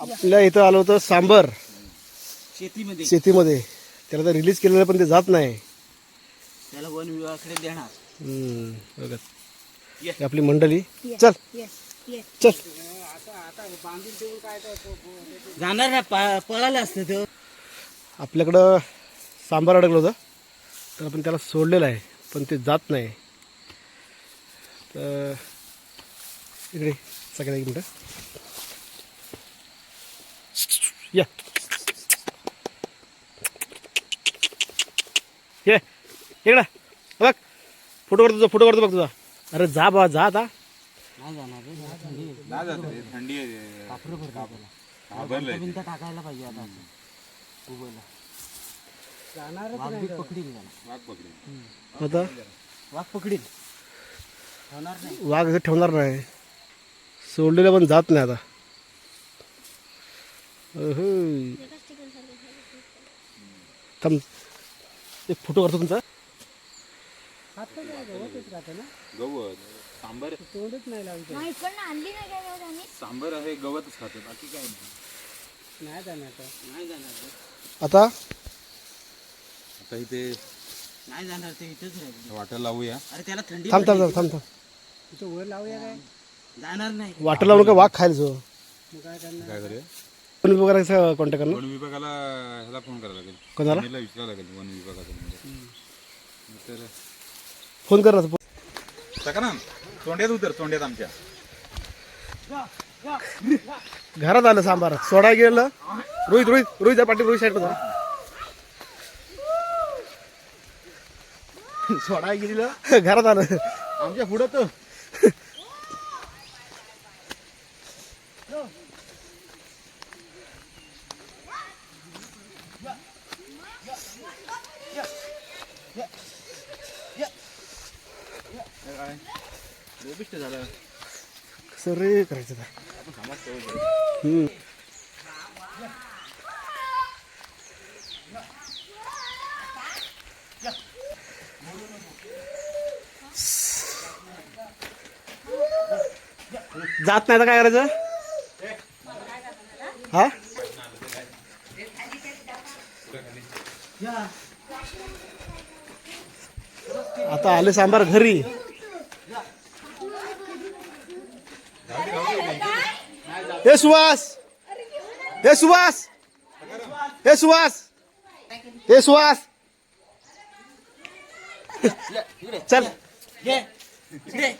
आपल्या इथं आलं होतं सांबर. शेतीमध्ये. शेतीमध्ये. त्याला तर रिलीज केलेलं पण ते जात नाही. त्याला वन विभागाकडे देणार. हम्म, बघा. ही आपली मंडळी. चल. चल. जाणार ना पा- पळाले असतं ते. आपल्याकडं सांबार अडकलं होतं. तर आपण त्याला सोडलेलं आहे पण ते जात नाही. तर इकडे सगळ्या एक मिनटं. या ये इकडं बघ. फोटो काढतो तुझा फोटो काढतो बघ तुझा. अरे जा बा जा आता. नाही रे, थंडी आहे. रे. घाबरलंय. टाकायला पाहिजे वाघ बी पकडील त्याला वाघ पकडे आता? वाघ पकडील होणार नाही वाघ इथे ठेवणार नाही. सोडलेलं पण जात नाही आता. थांब. एक फोटो काढतो तुमचा. गवत. सांबर. आणली नाही काय त्यांनी सांबर आहे गवतच खाते. बाकी काय नाही. नाही जाणार ते. आता? आता इथे नाही जाणार ते इथेच राहील. वाटर लावूया. अरे त्याला थंडी थांब थांब थांब थांब थांब. जाणार नाही. वाटर लावून का वाघ खायला जो काय करूया? पण विभागाचा कॉन्टॅक्ट करणार? वन विभागाला ह्याला फोन करायला लागेल. कोणाला? विचारायला लागेल वन विभागाचा म्हणजे. तर फोन कर ना सकाराम तोंड्यात उतर तोंड्यात आमच्या. घरात आलं सांबार. सोडा गेलं. रोहित रोहित रोहित जा पाठी रोहित साईड जा. सोडा गेलेलं घरात आलं. आमच्या पुढं तर. झालं कसं रे करायचं आता? हम्म. जात नाही तर काय करायचं हा आता आले सांबार घरी. हे सुहास. हे सुहास. हे सुहास. हे सुहास. चल. Yeah इकडे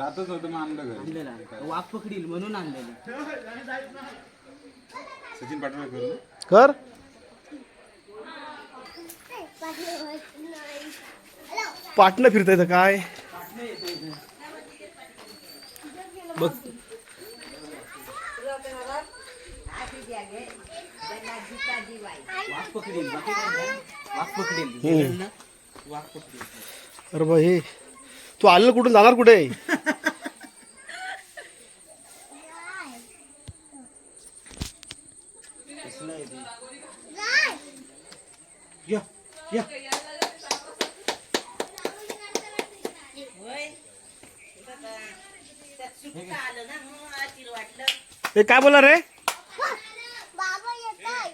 जातच होतं मग आणलं घरी. आणलेला वाघ पकडील म्हणून आणलेलं. सचिन पाटोळे करू कर. पाटणं फिरता येतं काय? बघ. वाघ पकडील बाकी काय नाही. वाघ पकडील. गेलं ना, वाघ पकडील. अरे बा हे तू आलेलं कुठून जाणार कुठे कसलं आहे ते? या. हे काय बोला रे? बाबा येत आहे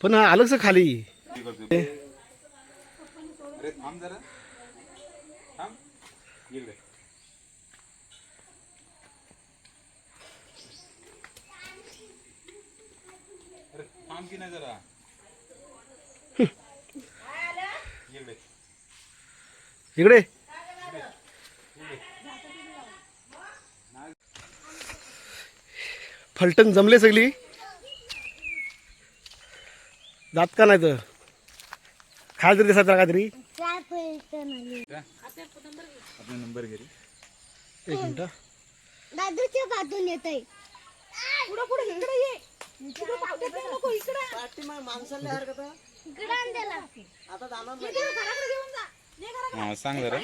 पण आलंच खाली. अरे थांब जरा. थांब. इकडे अरे थांब की नाही जरा. इकडे इकडे. फलटण जमले सगळी? जात का नाही तर? खाय तरी दिसत काहीतरी. आपला नंबर घे रे. एक मिनिट. दादूच्या बाजून येत आहे पुढं पुढे इकडे ये. इकडे आण त्याला. हा सांग जरा.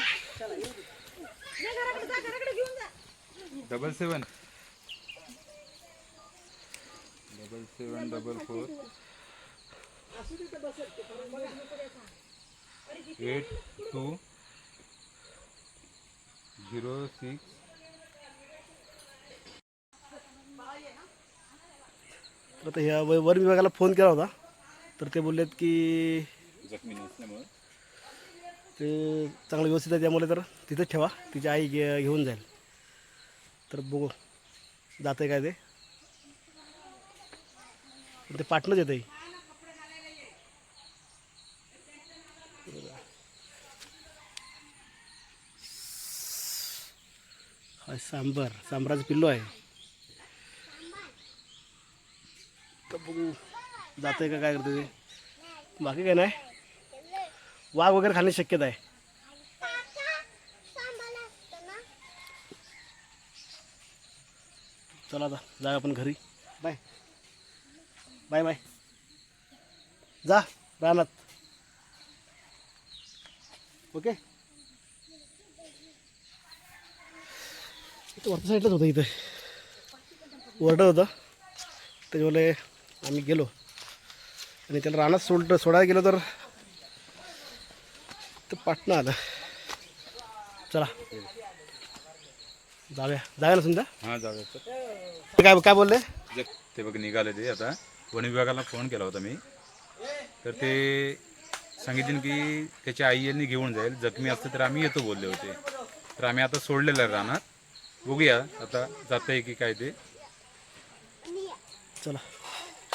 Double seven double seven double four. Eight two zero six. तर आता ह्या व- वन विभागाला फोन केला होता. तर ते बोललेत की जखमी नसल्यामुळे. ते चांगलं व्यवस्थित आहे त्यामुळे तर तिथंच ठेवा. तिची आई घे घेऊन जाईल. तर बघू. जातं काय ते. ते पाटणंच येतं हा सांबर. सांबराचं पिल्लो आहे. तर बघू आहे का काय करते ते. बाकी काय नाही. वाघ वगैरे खाण्याची शक्यता आहे. चला आता जा आपण घरी. बाय. Bye bye. जा रानात. ओके? इथं वरच्या साईडलाच होतं इथं. ओरडत होतं. त्याच्यामुळे आम्ही गेलो. आणि त्याला रानात सोड सोडायला गेलो तर तर पाटणं आलं. चला. जाऊया. जाऊया ना समजा? हां जाऊया. काय काय बोलले? ते बघ निघाले ते आता. वन विभागाला फोन केला होता मी. तर ते सांगितले की त्याच्या आई यांनी घेऊन जाईल. जखमी असते तर आम्ही येतो बोलले होते. तर आम्ही आता सोडलेलं आहे रानात बघूया आता जात आहे की काय ते. चला.